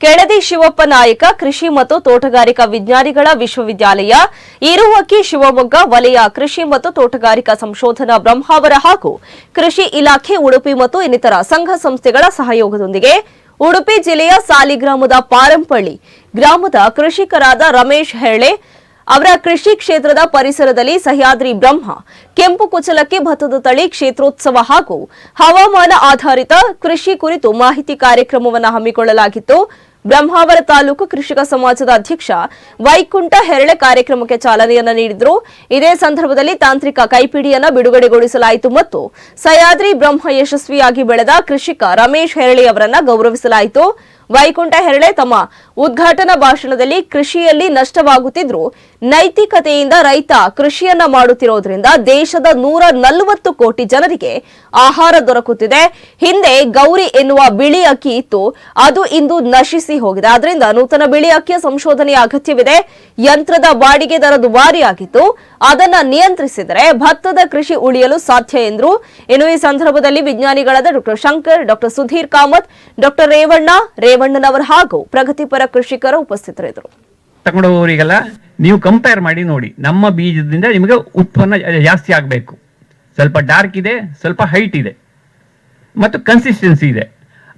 ಕೆಳದಿ ಶಿವಪ್ಪ ನಾಯಕ, ಕೃಷಿ ಮತ್ತು ತೋಟಗಾರಿಕಾ ವಿಜ್ಞಾನಿಗಳ ವಿಶ್ವವಿದ್ಯಾಲಯ, ಇರುವಕ್ಕಿ ಶಿವಮೊಗ್ಗ, ವಲಯ ಕೃಷಿ ಮತ್ತು ತೋಟಗಾರಿಕಾ ಸಂಶೋಧನಾ ಬ್ರಹ್ಮಾವರ ಹಾಗೂ ಕೃಷಿ ಇಲಾಖೆ, ಉಡುಪಿ ಮತ್ತು ಇನ್ನಿತರ ಸಂಘ ಸಂಸ್ಥೆಗಳ ಸಹಯೋಗದೊಂದಿಗೆ ಉಡುಪಿ ಜಿಲ್ಲೆಯ ಸಾಲಿಗ್ರಾಮದ ಪಾರಂಪಳ್ಳಿ ಗ್ರಾಮದ ಕೃಷಿಕರಾದ ರಮೇಶ್ ಹೆಳೆ ಅವರ ಕೃಷಿ ಕ್ಷೇತ್ರದ ಪರಿಸರದಲ್ಲಿ ಸಹ್ಯಾದ್ರಿ ಬ್ರಹ್ಮ, ಕೆಂಪು ಕುಚಲಕ್ಕೆ ಭತ್ತದ ತಳಿ, ಕ್ಷೇತ್ರೋತ್ಸವ ಹಾಗೂ ಹವಾಮಾನ ಆಧಾರಿತ ಕೃಷಿ ಕುರಿತು ಮಾಹಿತಿ ಕಾರ್ಯಕ್ರಮವನ್ನು ಹಮ್ಮಿಕೊಳ್ಳಲಾಗಿತ್ತು. ಬ್ರಹ್ಮಾವರ ತಾಲೂಕು ಕೃಷಿಕ ಸಮಾಜದ ಅಧ್ಯಕ್ಷ ವೈಕುಂಠ ಹೆರಳೆ ಕಾರ್ಯಕ್ರಮಕ್ಕೆ ಚಾಲನೆಯನ್ನು ನೀಡಿದ್ರು. ಇದೇ ಸಂದರ್ಭದಲ್ಲಿ ತಾಂತ್ರಿಕ ಕೈಪಿಡಿಯನ್ನ ಬಿಡುಗಡೆಗೊಳಿಸಲಾಯಿತು ಮತ್ತು ಸಹ್ಯಾದ್ರಿ ಬ್ರಹ್ಮ ಯಶಸ್ವಿಯಾಗಿ ಬೆಳೆದ ಕೃಷಿಕ ರಮೇಶ್ ಹೆರಳೆ ಅವರನ್ನು ಗೌರವಿಸಲಾಯಿತು. ವೈಕುಂಠ ಹೆರಳೆ ತಮ್ಮ ಉದ್ಘಾಟನಾ ಭಾಷಣದಲ್ಲಿ ಕೃಷಿಯಲ್ಲಿ ನಷ್ಟವಾಗುತ್ತಿದ್ರು ನೈತಿಕತೆಯಿಂದ ರೈತ ಕೃಷಿಯನ್ನ ಮಾಡುತ್ತಿರೋದ್ರಿಂದ ದೇಶದ ನೂರ ನಲವತ್ತು ಕೋಟಿ ಜನರಿಗೆ ಆಹಾರ ದೊರಕುತ್ತಿದೆ. ಹಿಂದೆ ಗೌರಿ ಎನ್ನುವ ಬಿಳಿ ಅಕ್ಕಿ ಇತ್ತು. ಅದು ಇಂದು ನಶಿಸಿ ಹೋಗಿದೆ. ಆದ್ರಿಂದ ನೂತನ ಬಿಳಿ ಅಕ್ಕಿಯ ಸಂಶೋಧನೆಯ ಅಗತ್ಯವಿದೆ. ಯಂತ್ರದ ಬಾಡಿಗೆ ದರ ದುಬಾರಿಯಾಗಿತ್ತು ಅದನ್ನ ನಿಯಂತ್ರಿಸಿದರೆ ಭತ್ತದ ಕೃಷಿ ಉಳಿಯಲು ಸಾಧ್ಯ ಎಂದರು. ಇನ್ನು ಈ ಸಂದರ್ಭದಲ್ಲಿ ವಿಜ್ಞಾನಿಗಳಾದ doctor Shankar, doctor Sudhir Kamath, doctor Revanna ರೇವಣ್ಣನವರ್ ಹಾಗೂ ಪ್ರಗತಿಪರ ಕೃಷಿಕರು ಉಪಸ್ಥಿತರಿದ್ದರು. ತಗೊಂಡೋಗೋರಿಗೆಲ್ಲ ನೀವು ಕಂಪೇರ್ ಮಾಡಿ ನೋಡಿ. ನಮ್ಮ ಬೀಜದಿಂದ ನಿಮಗೆ ಉತ್ಪನ್ನ ಜಾಸ್ತಿ ಆಗಬೇಕು. ಸ್ವಲ್ಪ ಡಾರ್ಕ್ ಇದೆ, ಸ್ವಲ್ಪ ಹೈಟ್ ಇದೆ. ಮತ್ತು ಕನ್ಸಿಸ್ಟೆನ್ಸಿ ಇದೆ.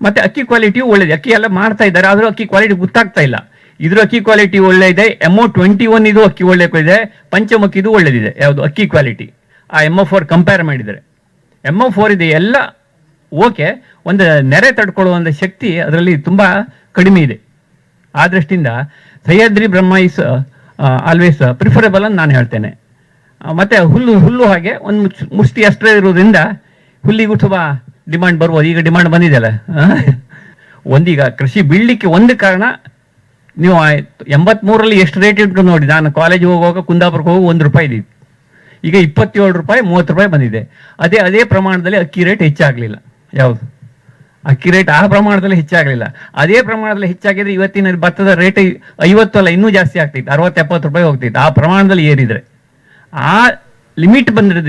ಮತ್ತೆ ಅಕ್ಕಿ ಕ್ವಾಲಿಟಿಯು ಒಳ್ಳೆಯದು ಅಕ್ಕಿ ಎಲ್ಲ ಮಾಡ್ತಾ ಇದ್ದಾರೆ, ಆದರೂ ಅಕ್ಕಿ ಕ್ವಾಲಿಟಿ ಗೊತ್ತಾಗ್ತಾ ಇಲ್ಲ. ಇದ್ರ ಅಕ್ಕಿ ಕ್ವಾಲಿಟಿ ಒಳ್ಳೆ ಇದೆ ಎಮ್ಒ ಟ್ವೆಂಟಿ ಒನ್ ಇದು ಅಕ್ಕಿ ಒಳ್ಳೆ ಇದೆ ಪಂಚಮಕ್ಕಿದು ಒಳ್ಳೆದಿದೆ, ಯಾವುದು? ಅಕ್ಕಿ ಕ್ವಾಲಿಟಿ ಆ ಎಂ ಒ ಫೋರ್ ಕಂಪೇರ್ ಮಾಡಿದರೆ ಎಂ ಒ ಫೋರ್ ಇದೆ, ಎಲ್ಲ ಓಕೆ ಒಂದು ನೆರೆ ತಡ್ಕೊಳ್ಳುವಂಥ ಶಕ್ತಿ ಅದರಲ್ಲಿ ತುಂಬ ಕಡಿಮೆ ಇದೆ. ಆ ದೃಷ್ಟಿಯಿಂದ Sahyadri, Brahma is always preferable ಅಂತ ನಾನು ಹೇಳ್ತೇನೆ. ಮತ್ತು ಹುಲ್ಲು ಹುಲ್ಲು ಹಾಗೆ ಒಂದು ಮುಷ್ಟಿ ಅಷ್ಟೇ ಇರೋದ್ರಿಂದ ಹುಲ್ಲಿಗೂ ತುಂಬ ಡಿಮಾಂಡ್ ಬರ್ಬೋದು ಈಗ ಡಿಮಾಂಡ್ ಬಂದಿದೆಯಲ್ಲ? ಒಂದೀಗ ಕೃಷಿ ಬೀಳಲಿಕ್ಕೆ ಒಂದು ಕಾರಣ ನೀವು ಆ ಎಂಬತ್ಮೂರರಲ್ಲಿ ಎಷ್ಟು ರೇಟ್ ಇಟ್ಟು ನೋಡಿ. ನಾನು ಕಾಲೇಜ್ ಹೋಗುವಾಗ ಕುಂದಾಪುರಕ್ಕೆ ಹೋಗಿ ಒಂದು ರೂಪಾಯಿ ಇದೆ ಈಗ ಇಪ್ಪತ್ತೇಳು ರೂಪಾಯಿ, ಮೂವತ್ತು ರೂಪಾಯಿ ಬಂದಿದೆ. ಅದೇ ಅದೇ ಪ್ರಮಾಣದಲ್ಲಿ ಅಕ್ಕಿ ರೇಟ್ ಹೆಚ್ಚಾಗಲಿಲ್ಲ. ಯಾವುದು? ಅಕ್ಕಿ ರೇಟ್ ಆ ಪ್ರಮಾಣದಲ್ಲಿ ಹೆಚ್ಚಾಗಲಿಲ್ಲ. ಅದೇ ಪ್ರಮಾಣದಲ್ಲಿ ಹೆಚ್ಚಾಗಿದ್ರೆ ಇವತ್ತಿನ ಭತ್ತದ ರೇಟ್ ಐವತ್ತು ಅಲ್ಲ, ಇನ್ನೂ ಜಾಸ್ತಿ ಆಗ್ತಿತ್ತು. ಅರವತ್ತು ಎಪ್ಪತ್ತು ರೂಪಾಯಿ ಹೋಗ್ತಿತ್ತು. ಆ ಪ್ರಮಾಣದಲ್ಲಿ ಏರಿದ್ರೆ. ಆ ಲಿಮಿಟ್ ಬಂದಿರೋದ್ರಿಂದ